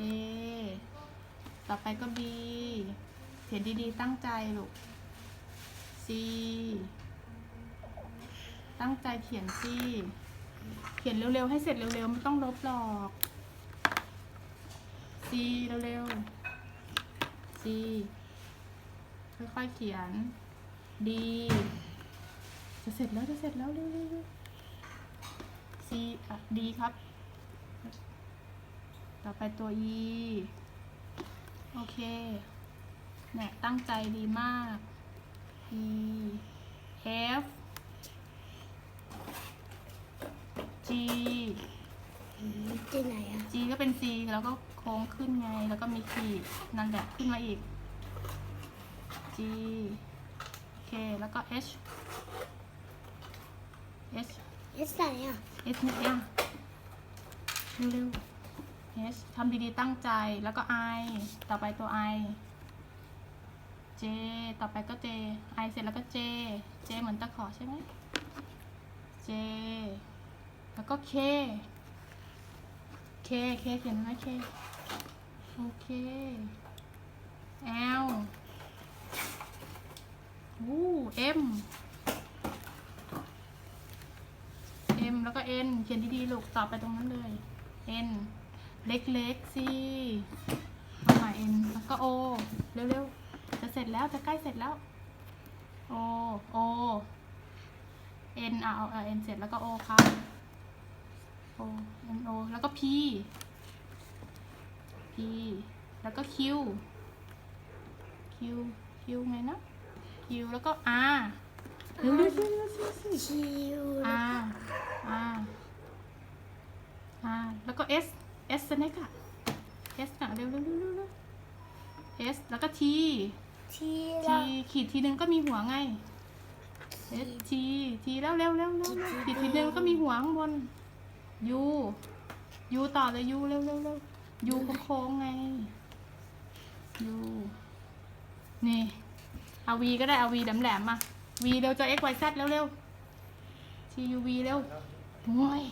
A ต่อไปก็ B เขียนดีๆ ตั้งใจลูก C ตั้งใจเขียน C เขียนเร็วๆ ให้เสร็จเร็วๆ ไม่ต้องลบหรอก C เร็วๆ C ค่อยๆ เขียน D จะเสร็จแล้วจะเสร็จแล้วเร็วๆ C อะ D ครับ ต่อไปตัว E โอเค เนี่ย ตั้งใจดีมาก E F G ที่ไหนอะ G ก็เป็น C แล้วก็โค้งขึ้นไง แล้วก็มีขีด นั่นแหละ ขึ้นมาอีก G โอเค แล้วก็ H H เอสไหนอะ H เนี่ยยังเร็วๆ H ทำดีๆตั้งใจแล้วก็ I ต่อไปตัว I J ต่อไปก็ J I เสร็จแล้วก็ J J เหมือนตะขอใช่ไหม J แล้วก็ K K K เขียนไหม K โอเค L อู้ M M แล้วก็ N เขียนดีๆลูกต่อไปตรงนั้นเลย N เล็กๆสิเอาใหม่ N แล้วก็ O เร็วๆ จะเสร็จแล้วจะใกล้เสร็จแล้ว O O N อะเอาเอา N เสร็จแล้วก็ O ครับ O N O แล้วก็ P P แล้วก็ Q Q Q ไงนะ Q แล้วก็ R เร็วๆเร็วๆสิคิว R R R แล้วก็ S S สเน็กอะ S อะเร็วเร็วเร็วเร็วเร็ว S แล้วก็ T ที T ละขีดทีนึงก็มีหัวไง S T T แล้วเร็วเร็วเร็วเร็วขีดทีนึงก็มีหัวข้างบน U U ต่อเลย U เร็วเร็วเร็ว U โค้งๆไง U นี่เอา V ก็ได้เอา V แหลมๆมา V เร็วจะ X Y Z เร็วเร็ว T U V เร็วโอ้ย